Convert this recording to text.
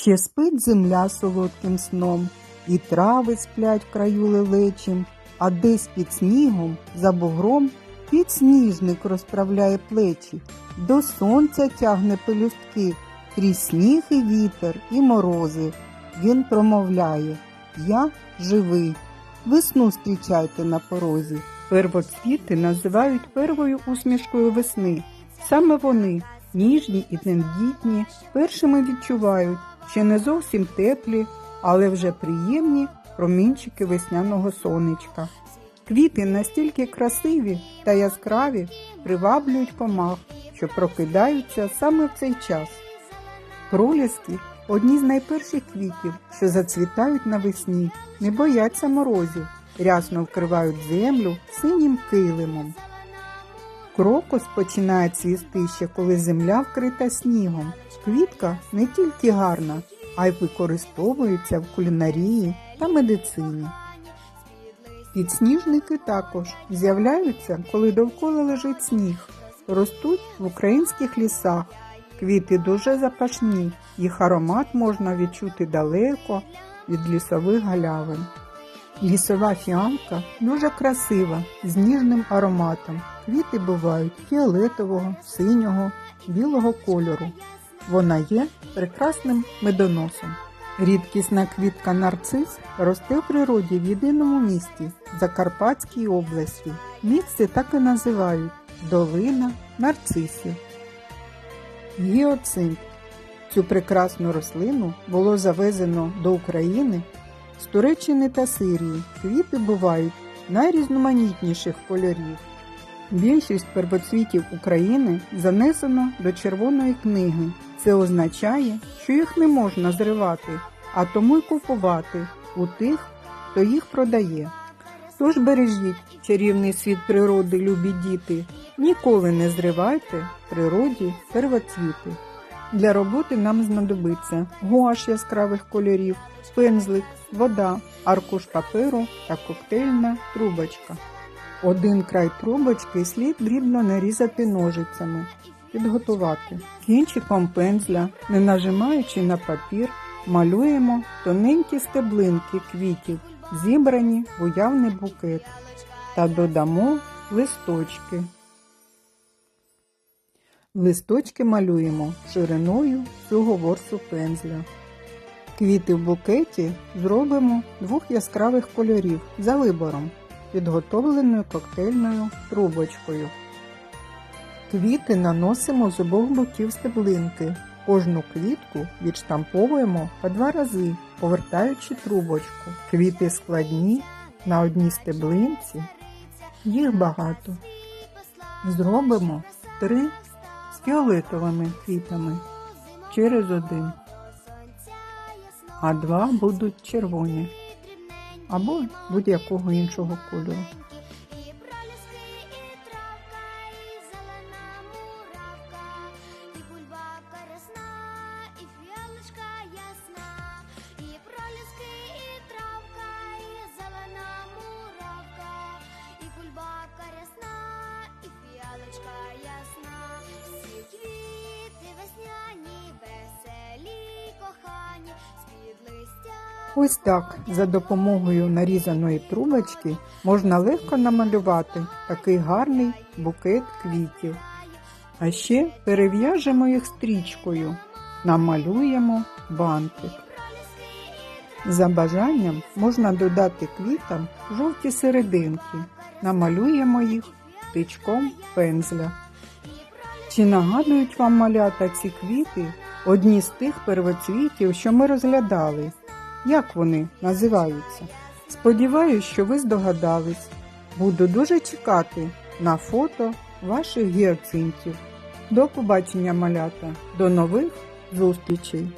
Ще спить земля солодким сном, і трави сплять в краю лелечим, а десь під снігом, за бугром, підсніжник розправляє плечі, до сонця тягне пелюстки, крізь сніг і вітер, і морози. Він промовляє Я живий. Весну зустрічайте на порозі. Первоцвіти називають первою усмішкою весни. Саме вони, ніжні і тендітні, першими відчувають, ще не зовсім теплі, але вже приємні промінчики весняного сонечка. Квіти настільки красиві та яскраві приваблюють комах, що прокидаються саме в цей час. Проліски одні з найперших квітів, що зацвітають навесні, не бояться морозів, рясно вкривають землю синім килимом. Крокус починає цвісти ще коли земля вкрита снігом. Квітка не тільки гарна, а й використовується в кулінарії та медицині. Підсніжники також з'являються, коли довкола лежить сніг, ростуть в українських лісах. Квіти дуже запашні, їх аромат можна відчути далеко від лісових галявин. Лісова фіалка дуже красива, з ніжним ароматом. Квіти бувають фіолетового, синього, білого кольору. Вона є прекрасним медоносом. Рідкісна квітка нарцис росте в природі в єдиному місті Закарпатській області. Місце так і називають долина нарцисів. Гіоцинт. Цю прекрасну рослину було завезено до України з Туреччини та Сирії. Квіти бувають найрізноманітніших кольорів. Більшість первоцвітів України занесено до Червоної книги. Це означає, що їх не можна зривати, а тому й купувати у тих, хто їх продає. Тож бережіть чарівний світ природи, любі діти, ніколи не зривайте природі первоцвіти. Для роботи нам знадобиться гуаш яскравих кольорів, пензлик, вода, аркуш паперу та коктейльна трубочка. Один край трубочки слід дрібно нарізати ножицями, підготувати. Кінчиком пензля, не нажимаючи на папір, малюємо тоненькі стеблинки квітів, зібрані в уявний букет, та додамо листочки. Листочки малюємо шириною цього ворсу пензля. Квіти в букеті зробимо двох яскравих кольорів за вибором, підготовленою коктейльною трубочкою. Квіти наносимо з обох боків стеблинки. Кожну квітку відштамповуємо по два рази, повертаючи трубочку. Квіти складні на одній стеблинці. Їх багато. Зробимо три фіолетовими квітами через один, а два будуть червоні або будь-якого іншого кольору. Ось так, за допомогою нарізаної трубочки можна легко намалювати такий гарний букет квітів. А ще перев'яжемо їх стрічкою, намалюємо бантик. За бажанням можна додати квітам жовті серединки, намалюємо їх тичком пензля. Чи нагадують вам малята ці квіти одні з тих первоцвітів, що ми розглядали? Як вони називаються? Сподіваюсь, що ви здогадались. Буду дуже чекати на фото ваших гіацинтів. До побачення, малята, до нових зустрічей!